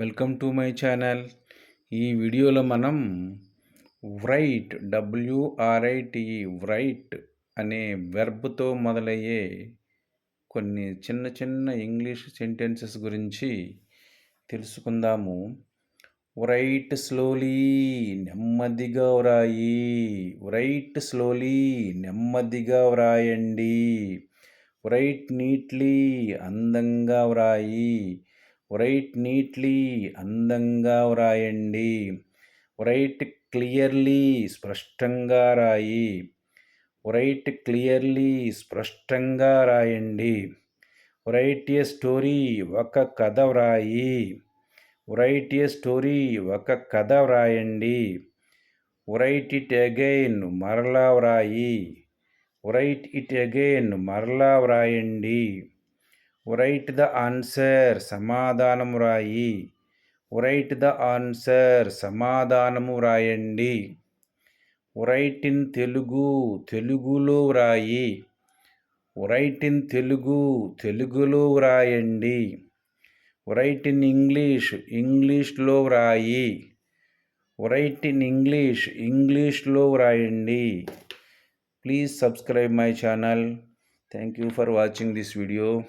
Welcome to my channel. ఈ వీడియోలో మనం వ్రైట్ డబ్ల్యూఆర్ఐటిఈ వ్రైట్ అనే వెర్బ్తో మొదలయ్యే కొన్ని చిన్న చిన్న ఇంగ్లీష్ సెంటెన్సెస్ గురించి తెలుసుకుందాము. వ్రైట్ స్లోలీ నెమ్మదిగా వ్రాయి. వ్రైట్ స్లోలీ నెమ్మదిగా వ్రాయండి. వ్రైట్ నీట్లీ అందంగా వ్రాయి. రైట్ నీట్లీ అందంగా వ్రాయండి. రైట్ క్లియర్లీ స్పష్టంగా రాయి. రైట్ క్లియర్లీ స్పష్టంగా రాయండి. రైట్ ఏ స్టోరీ ఒక కథ వ్రాయి. రైట్ ఏ స్టోరీ ఒక కథ వ్రాయండి. రైట్ ఇట్ అగైన్ మరలా వ్రాయి. రైట్ ఇట్ అగైన్ మరలా వ్రాయండి. రైట్ ద ఆన్సర్ సమాధానము రాయి రైట్ ద ఆన్సర్ సమాధానము వ్రాయండి రైట్ ఇన్ తెలుగు. తెలుగులో వ్రాయి. Right in Telugu. తెలుగులో వ్రాయండి. రైట్ ఇన్ ఇంగ్లీష్ ఇంగ్లీష్లో వ్రాయి. రైట్ ఇన్ ఇంగ్లీష్ ఇంగ్లీష్లో వ్రాయండి. Please subscribe my channel thank you for watching this video